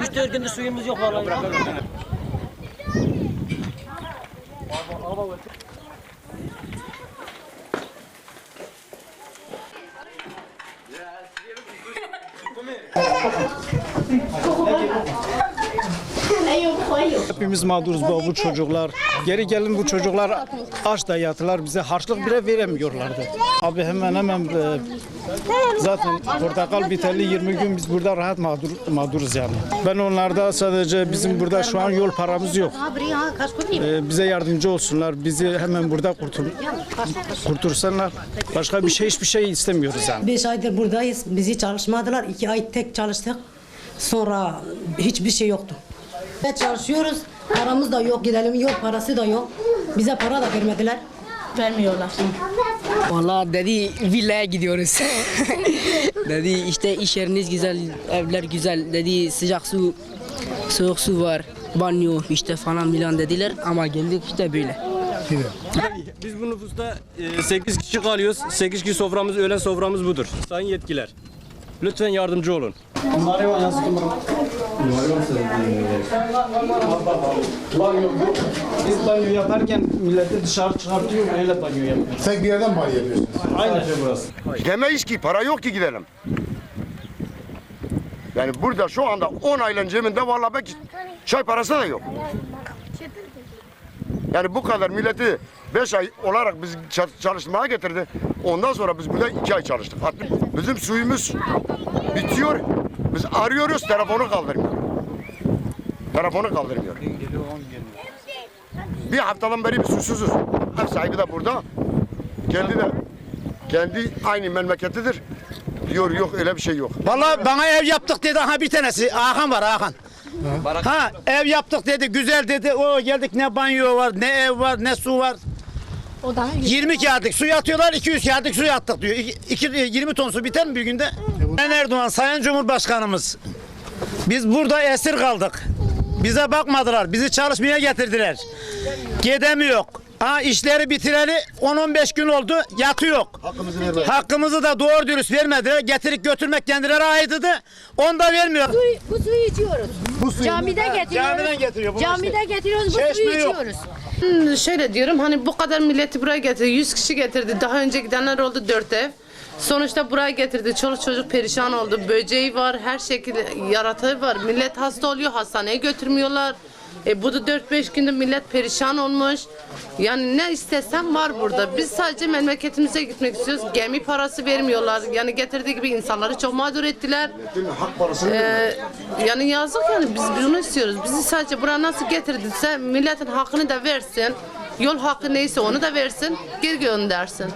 Üç dört gündür suyumuz yok vallahi. Hepimiz mağduruz bu, bu çocuklar. Geri gelin bu çocuklar aç da yatılar bize harçlık bile veremiyorlardı. Abi hemen hemen e, zaten portakal biteli 20 gün biz burada rahat mağdur, mağduruz yani. Ben onlarda sadece bizim burada şu an yol paramız yok. E, bize yardımcı olsunlar. Bizi hemen burada kurtul, kurtursunlar. Başka bir şey hiçbir şey istemiyoruz yani. Beş aydır buradayız. Bizi çalışmadılar. İki ay tek çalıştık. Sonra hiçbir şey yoktu. Ve çalışıyoruz. Paramız da yok. Gidelim yok. Parası da yok. Bize para da vermediler. Vermiyorlar. Valla dedi villaya gidiyoruz. dedi işte iş yeriniz güzel, evler güzel. Dedi sıcak su, soğuk su var, banyo işte falan filan dediler ama geldik işte böyle. Biz bu nüfusta 8 kişi kalıyoruz. 8 kişi soframız, öğlen soframız budur. Sayın yetkiler. Lütfen yardımcı olun. Biz banyo yaparken milleti dışarı çıkartıyor öyle banyo yapıyor. Tek bir yerden banyo yapıyorsunuz. Aynen burası. Demeyiz ki para yok ki gidelim. Yani burada şu anda 10 aylığın cebinde vallahi belki çay parası da yok. Yani bu kadar milleti 5 ay olarak biz ça- çalışmaya getirdi. Ondan sonra biz burada 2 ay çalıştık. Artık bizim suyumuz bitiyor. Biz arıyoruz telefonu kaldırmıyor. Telefonu kaldırmıyor. Bir haftadan beri biz susuzuz. Ev sahibi de burada. Kendi de kendi aynı memleketidir. Diyor yok öyle bir şey yok. Vallahi bana ev yaptık dedi. Ha bir tanesi. Hakan var Hakan. Ha ev yaptık dedi. Güzel dedi. O geldik ne banyo var, ne ev var, ne su var. 20 kağıtlık su yatıyorlar, 200 kağıtlık su yattık diyor. İki, iki- 20 ton su biter mi bir günde? Ben Erdoğan, Sayın Cumhurbaşkanımız. Biz burada esir kaldık. Bize bakmadılar, bizi çalışmaya getirdiler. Gidemiyor. Ha işleri bitireli 10-15 gün oldu, yatı yok. Hakkımızı da doğru dürüst vermediler. Getirip götürmek kendileri aitıdı. Onu da vermiyor. Bu suyu içiyoruz. Camide getiriyoruz. Camiden getiriyor bunu Camide getiriyoruz bu Çeşme suyu yok. içiyoruz. Hmm, Şöyle diyorum hani bu kadar milleti buraya getirdi. 100 kişi getirdi. Daha önce gidenler oldu 4 ev. Sonuçta buraya getirdi. Çoluk çocuk perişan oldu. Böceği var, her şekilde yaratığı var. Millet hasta oluyor, hastaneye götürmüyorlar. E bu da 4-5 günde millet perişan olmuş. Yani ne istesem var burada. Biz sadece memleketimize gitmek istiyoruz. Gemi parası vermiyorlar. Yani getirdiği gibi insanları çok mağdur ettiler. Ee, yani yazık yani biz bunu istiyoruz. Bizi sadece buraya nasıl getirdiyse milletin hakkını da versin. Yol hakkı neyse onu da versin. Geri göndersin.